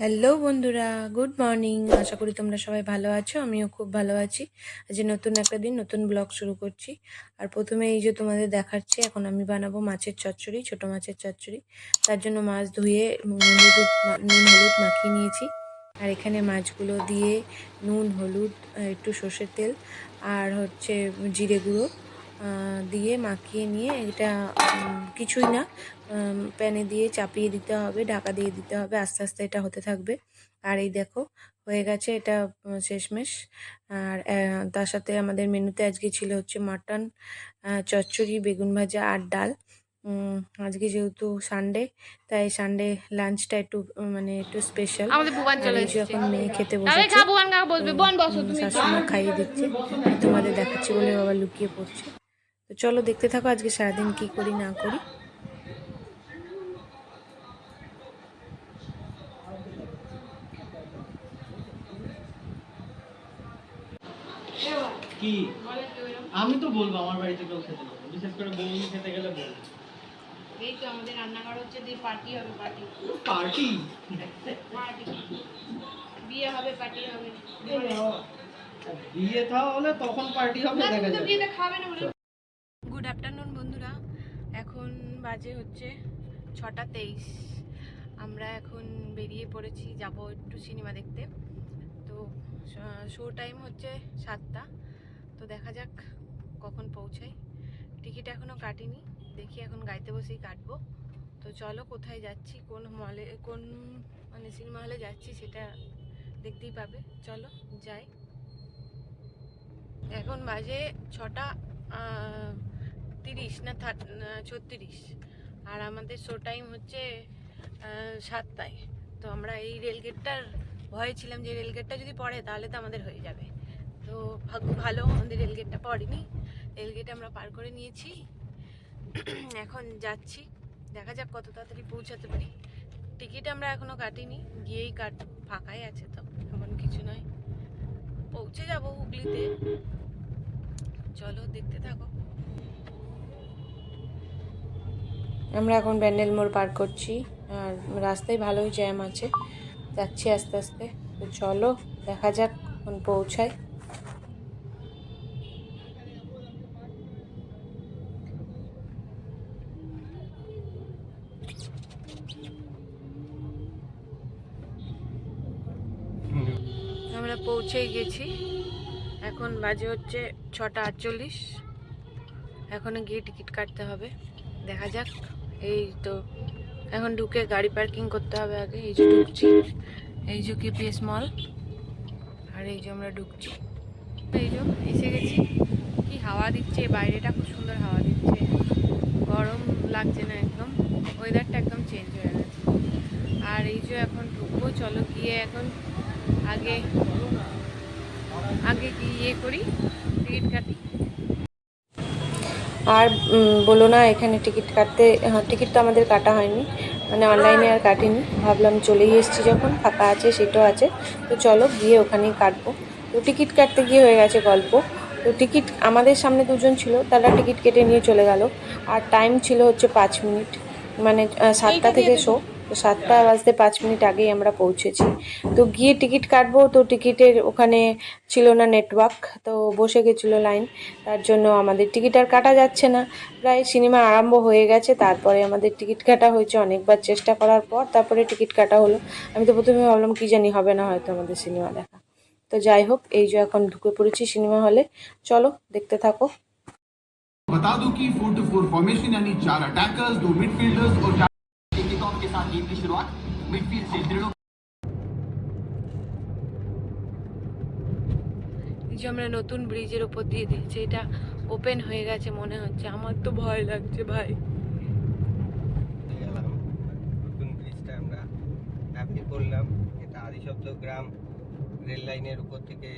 Hello বন্ধুরা। Good morning আশা করি তোমরা সবাই ভালো আছো, আমিও খুব ভালো আছি। আজ নতুন একটা দিন, নতুন ব্লগ শুরু করছি। আর প্রথমে এই যে তোমাদের দেখাচ্ছি, এখন আমি বানাবো মাছের চচ্চড়ি, ছোট মাছের চচ্চড়ি। তার জন্য মাছ ধুয়ে নুন, হলুদ নুন, হলুদ মাখিয়ে নিয়েছি। আর এখানে মাছগুলো দিয়ে নুন, হলুদ, একটু সর্ষের তেল, আর হচ্ছে জিরে গুঁড়ো। দিয়ে মাখিয়ে নিয়ে এটা কিছুই না প্যানে দিয়ে চাপিয়ে দিতে হবে ঢাকা দিয়ে দিতে হবে আস্তে আস্তে এটা হতে থাকবে। আর এই দেখো হয়ে গেছে এটা শেষমেশ। আর তার সাথে আমাদের মেনুতে আজকে ছিল হচ্ছে মাটন চচ্চড়ি বেগুন ভাজা আর ডাল। আজকে যেহেতু সানডে তাই সানডে লাঞ্চটা একটু মানে একটু স্পেশাল আমাদের চলে এখন মেয়ে খেতে তাহলে বসেছে। খা বুবান কাকা বসবে বোন বসো তুমি। শাশুড়ি খাইয়ে দিচ্ছে। তোমাদের দেখাচ্ছি বলে বাবা লুকিয়ে পড়ছে। তো চলো দেখতে থাকো আজকে সারাদিন কি করি না করি। কি? আমি তো বলব আমার বাড়িতে কেউ খেতে যাবে বিশেষ করে বৌদি খেতে গেলে বলব। এই তো আমাদের রান্নাঘর হচ্ছে দিয়ে পার্টি হবে পার্টি। পার্টি? পার্টি। বিয়ে হবে পার্টি হবে। বিয়ে তাহলে তখন পার্টি হবে দেখা যাবে। বিয়েতে খাবে না বলে গুড আফটারনুন বন্ধুরা এখন বাজে হচ্ছে ছটা তেইশ। আমরা এখন বেরিয়ে পড়েছি, যাব একটু সিনেমা দেখতে। তো, শো টাইম হচ্ছে সাতটা। তো দেখা যাক কখন পৌঁছাই। টিকিট এখনও কাটিনি, দেখি এখন গাইতে বসেই কাটবো। তো চলো কোথায় যাচ্ছি, কোন মলে, কোন মানে সিনেমা হলে যাচ্ছি সেটা দেখতেই পাবে। চলো, যাই। এখন বাজে ছটা তিরিশ না ছত্রিশ। আর আমাদের শো টাইম হচ্ছে সাতটায়। তো আমরা এই রেলগেটটার ভয়ে ছিলাম যে রেলগেটটা যদি পড়ে তাহলে তো আমাদের হয়ে যাবে। তো ভাগ্য ভালো, আমাদের রেলগেটটা পড়েনি। রেলগেট আমরা পার করে নিয়েছি। এখন যাচ্ছি। দেখা যাক কত তাড়াতাড়ি পৌঁছাতে পারি। টিকিট আমরা এখনও কাটিনি। গিয়েই কাট, ফাঁকাই আছে তো। এমন কিছু নয়। পৌঁছে যাব হুগলিতে। চলো দেখতে থাকো। আমরা এখন ব্যান্ডেল মোড় পার করছি। আর রাস্তায় ভালোই জ্যাম আছে। যাচ্ছি আস্তে আস্তে। তো চলো, দেখা যাক এখন পৌঁছায়। আমরা পৌঁছেই গেছি। এখন বাজে হচ্ছে ছটা আটচল্লিশ। এখনও গিয়ে টিকিট কাটতে হবে। দেখা যাক। এই তো, এখন ঢুকে গাড়ি পার্কিং করতে হবে আগে, এই যে ঢুকছি, এই যে কেপিএস মল আর এই যে আমরা ঢুকছি। এই যে এসে গেছি, কি হাওয়া দিচ্ছে, বাইরেটা খুব সুন্দর হাওয়া দিচ্ছে। গরম লাগছে না একদম ওয়েদারটা একদম চেঞ্জ হয়ে গেছে। আর এই যে এখন ঢুকবো, চলো গিয়ে এখন আগে আগে গিয়ে ইয়ে করি, টিকিট কাটি। আর বলো না এখানে টিকিট কাটতে হ্যাঁ টিকিট তো আমাদের কাটা হয়নি। মানে অনলাইনে আর কাটিনি। ভাবলাম চলেই এসেছি যখন ফাঁকা আছে সেটাও আছে। তো চলো গিয়ে ওখানেই কাটবো। তো টিকিট কাটতে গিয়ে হয়ে গেছে গল্প। তো টিকিট আমাদের সামনে দুজন ছিল তারা টিকিট কেটে নিয়ে চলে গেল। আর টাইম ছিল হচ্ছে পাঁচ মিনিট। মানে সাতটা থেকে শো। তো সাতটা বাজতে পাঁচ মিনিট আগেই আমরা পৌঁছেছি তো গিয়ে টিকিট কাটবো তো টিকিটের ওখানে ছিল না নেটওয়ার্ক তো বসে গেছিলো লাইন তার জন্য আমাদের টিকিট আর কাটা যাচ্ছে না প্রায় সিনেমা আরম্ভ হয়ে গেছে তারপরে আমাদের টিকিট কাটা হয়েছে অনেকবার চেষ্টা করার পর তারপরে টিকিট কাটা হলো আমি তো প্রথমে ভাবলাম কি জানি হবে না হয়তো আমাদের সিনেমা দেখা তো যাই হোক এই যে এখন ঢুকে পড়েছি সিনেমা হলে চলো দেখতে থাকো बता दूं कि 4 टू 4 फॉर्मेशन यानी चार अटैकर्स दो मिडफील्डर्स और चार किकऑफ के साथ गेम की शुरुआत मिडफील्ड से दृढ़ এই যে আমরা নতুন ব্রিজের উপর দিয়ে দিয়েছি এটা ওপেন হয়ে গেছে মনে হচ্ছে আমার তো ভয় লাগছে ভাই গেলাম নতুন ব্রিজটা আমরা অ্যাপ্লি করলাম এটা আদিসপ্ত গ্রাম রেল লাইনের উপর থেকে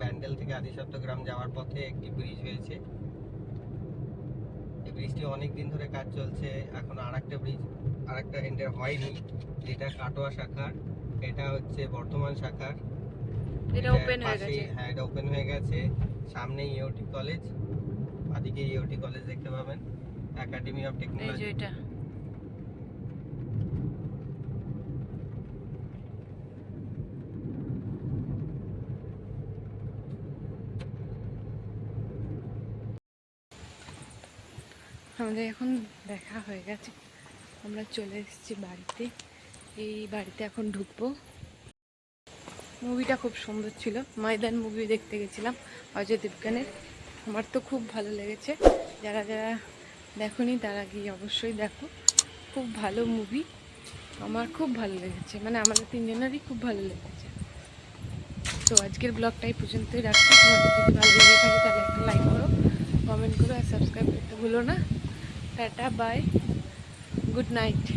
ব্যান্ডেল থেকে আদিসপ্ত গ্রাম যাওয়ার পথে একটি ব্রিজ হয়েছে এই ব্রিজটি অনেক দিন ধরে কাজ চলছে এখন আর একটা ব্রিজ আরেকটা এন্ডে হয়নি। যেটা কাটোয়া শাখার এটা হচ্ছে বর্তমান শাখার। এটা ওপেন হয়ে গেছে। হ্যাঁ এটা ওপেন হয়ে গেছে। সামনে ইউটি কলেজ বাদিকে ইউটি কলেজ দেখতে পাবেন একাডেমি অফ টেকনোলজি এই যে আমাদের এখন দেখা হয়ে গেছে। আমরা চলে এসেছি বাড়িতে। এই বাড়িতে এখন ঢুকবো। মুভিটা খুব সুন্দর ছিল। ময়দান মুভি দেখতে গেছিলাম, অজয় দেবগানের। আমার তো খুব ভালো লেগেছে। যারা যারা দেখোনি, তারা গিয়ে অবশ্যই দেখো। খুব ভালো মুভি। আমার খুব ভালো লেগেছে। মানে আমাদের তিনজনেরই খুব ভালো লেগেছে। তো আজকের ব্লগটাই পর্যন্তই রাখছি। তোমাদের যদি ভালো লেগে থাকে, তাহলে একটা লাইক করো কমেন্ট করো, আর সাবস্ক্রাইব করতে ভুলো না। Tata bye good night